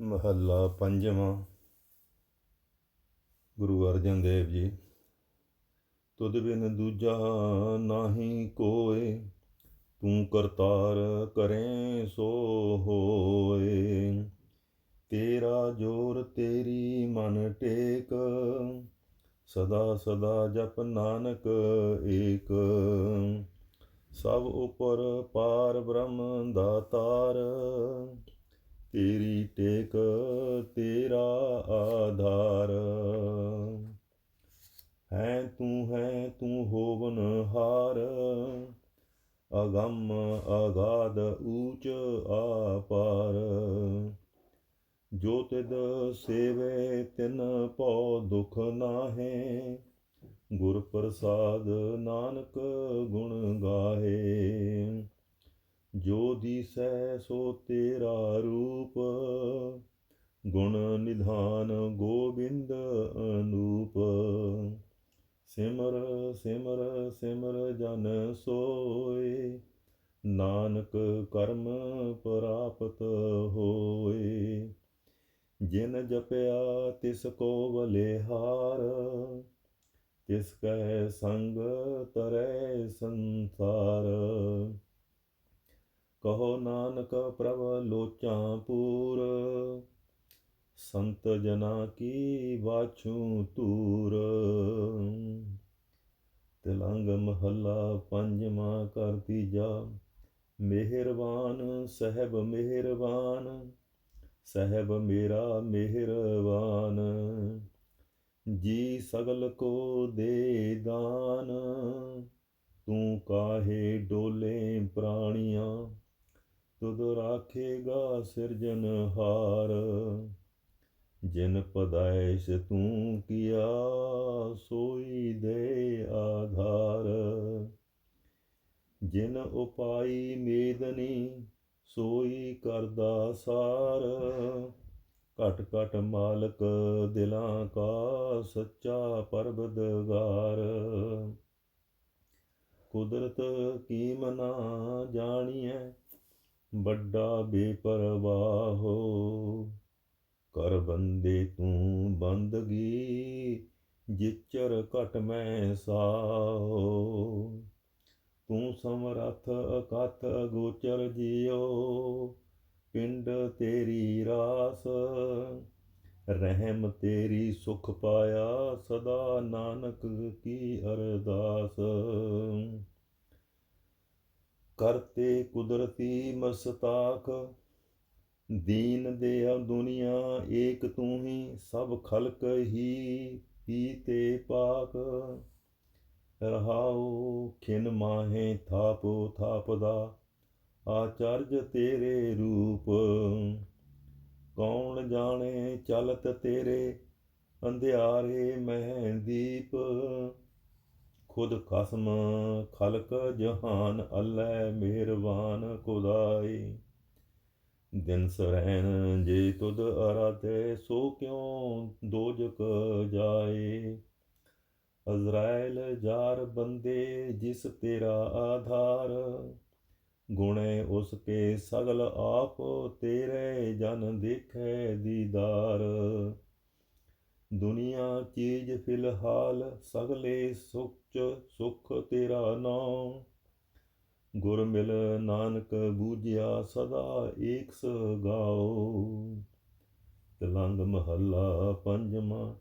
ਮਹੱਲਾ ਪੰਜਵਾਂ, ਗੁਰੂ ਅਰਜਨ ਦੇਵ ਜੀ। ਤੁਧ ਬਿਨ ਦੂਜਾ ਨਾਹੀ ਕੋਏ, ਤੂੰ ਕਰਤਾਰ ਕਰੇ ਸੋ ਹੋਏ। ਤੇਰਾ ਜੋਰ ਤੇਰੀ ਮਨ ਟੇਕ, ਸਦਾ ਸਦਾ ਜਪ ਨਾਨਕ ਏਕ। ਸਭ ਉਪਰ ਪਾਰ ਬ੍ਰਹਮ ਦਾਤਾਰ ਤੇਰੀ ਟੇਕ ਤੇਰਾ ਆਧਾਰ। ਹੈ ਤੂੰ ਹੈ ਤੂੰ ਹੋਵਨ ਹਾਰ। ਅਗੰਮ ਅਗਾਧ ਊਚ ਆਪਾਰ। ਜੋ ਤਿਦ ਸੇਵੇ ਤਿਨ ਭਉ ਦੁਖ ਨਾਹੇ, ਗੁਰ ਪ੍ਰਸਾਦ ਨਾਨਕ ਗੁਣ ਗਾਹੇ। ਜੋ ਦੀਸੈ ਸੋ ਤੇਰਾ ਰੂਪ, ਗੁਣ ਨਿਧਾਨ ਗੋਬਿੰਦ ਅਨੂਪ। ਸਿਮਰ ਸਿਮਰ ਸਿਮਰ ਜਨ ਸੋਏ, ਨਾਨਕ ਕਰਮ ਪ੍ਰਾਪਤ ਹੋਏ। ਜਿਨ ਜਪਿਆ ਤਿਸ ਕੋ ਬਲਿਹਾਰ, ਤਿਸ ਕੈ ਸੰਗ ਤਰੈ ਸੰਸਾਰ। ਕਹੋ ਨਾਨਕ ਪ੍ਰਭ ਲੋਚਾਂ ਪੂਰ, ਸੰਤ ਜਨਾ ਕੀ ਬਾਛੂ ਤੂਰ ਤਿਲੰਗ ਮਹੱਲਾ ਪੰਜਵਾਂ ਕਰਤੀ ਜਾ ਮਿਹਰਬਾਨ ਸਹਿਬ ਮਿਹਰਬਾਨ, ਸਹਿਬ ਮੇਰਾ ਮਿਹਰਬਾਨ। ਜੀ ਸਗਲ ਕੋ ਦੇ ਦਾਨ, ਤੂੰ ਕਾਹੇ ਡੋਲੇ ਪ੍ਰਾਣੀਆਂ ਤੁਧ ਰਾਖੇਗਾ ਸਿਰਜਨਹਾਰ ਜਿਨ ਪਦਾਇਸ਼ ਤੂੰ ਕੀਆ, ਸੋਈ ਦੇ ਆਧਾਰ। ਜਿਨ ਉਪਾਈ ਮੇਦਨੀ ਸੋਈ ਕਰਦਾ ਸਾਰ। ਘਟ ਘਟ ਮਾਲਕ ਦਿਲਾਂ ਕਾ ਸੱਚਾ ਪਰਬਦਗਾਰ। ਕੁਦਰਤ ਕੀਮਨਾ ਜਾਣੀਐ ਵੱਡਾ ਬੇਪਰਵਾਹੋ ਕਰ ਬੰਦੇ ਤੂੰ ਬੰਦਗੀ, ਜਿਚਰ ਘਟ ਮੈਂ ਸਾਹੋ। ਤੂੰ ਸਮਰੱਥ ਅਕਥ ਗੋਚਰ ਜਿਓ ਪਿੰਡ ਤੇਰੀ ਰਾਸ, ਰਹਿਮ ਤੇਰੀ ਸੁਖ ਪਾਇਆ, ਸਦਾ ਨਾਨਕ ਕੀ ਅਰਦਾਸ। ਕਰਤੇ ਕੁਦਰਤੀ ਮਸਤਾਕ ਦੀਨ ਦੇ ਦੁਨੀਆ ਏਕ ਤੂੰ ਹੀ, ਸਭ ਖਲਕ ਹੀ ਪੀਤੇ ਪਾਕ। ਰਹਾਉ ਖਿਨ ਮਾਹੇ ਥਾਪੋ ਥਾਪਦਾ ਆਚਰਜ ਤੇਰੇ ਰੂਪ। ਕੌਣ ਜਾਣੇ ਚਲਤ ਤੇਰੇ, ਅੰਧਿਆਰੇ ਮਹਿ ਦੀਪ। ਖੁਦ ਖਸਮ, ਖਲਕ ਜਹਾਨ ਅੱਲੈ ਮਿਹਰਬਾਨ ਖੁਦਾਈ। ਦਿਨ ਸਰੈਣ ਜੇ ਤੁਧ ਅਰਾਧੇ, ਸੋ ਕਿਉ ਦੋਜਕ ਜਾਏ? ਅਜ਼ਰਾਇਲ ਜਾਰ ਬੰਦੇ, ਜਿਸ ਤੇਰਾ ਆਧਾਰ। ਗੁਣੇ ਉਸ ਕੇ ਸਗਲ ਆਪ ਤੇਰੇ ਜਨ ਦੇਖੈ ਦੀਦਾਰ। ਦੁਨੀਆ ਚੀਜ਼ ਫਿਲਹਾਲ ਸਗਲੇ ਸੁਚ ਸੁਖ ਤੇਰਾ ਨਾਮ ਗੁਰ ਮਿਲ ਨਾਨਕ ਬੂਝਿਆ ਸਦਾ ਏਕ ਸ ਗਾਓ ਤਲੰਗ ਮਹੱਲਾ ਪੰਜਵਾਂ,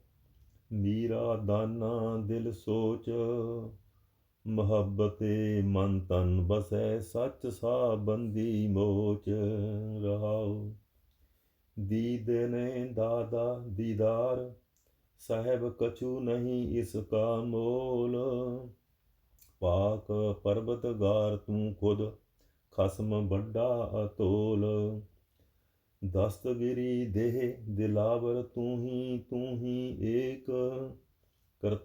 ਮੀਰਾ ਦਾਨਾ ਦਿਲ ਸੋਚ। ਮੁਹੱਬਤੇ ਮਨ ਤਨ ਬਸੈ ਸੱਚ ਸਾ ਬੰਦੀ ਮੋਚ, ਰਹਾਉ। ਦੀਦ ਨੇ ਦਾਦਾ ਦੀਦਾਰ ਸਾਹਿਬ ਕਛੂ ਨਹੀਂ ਇਸ ਕਾ ਮੋਲ। ਪਾਕ ਪਰਬਤਗਾਰ ਤੂੰ ਖੁਦ ਖਸਮ ਵੱਡਾ ਅਤੋਲ। ਦਸਤਗਿਰੀ ਦੇਹ ਦਿਲਾਵਰ ਤੂੰ ਹੀ ਤੂੰ ਹੀ ਏਕ ਕਰ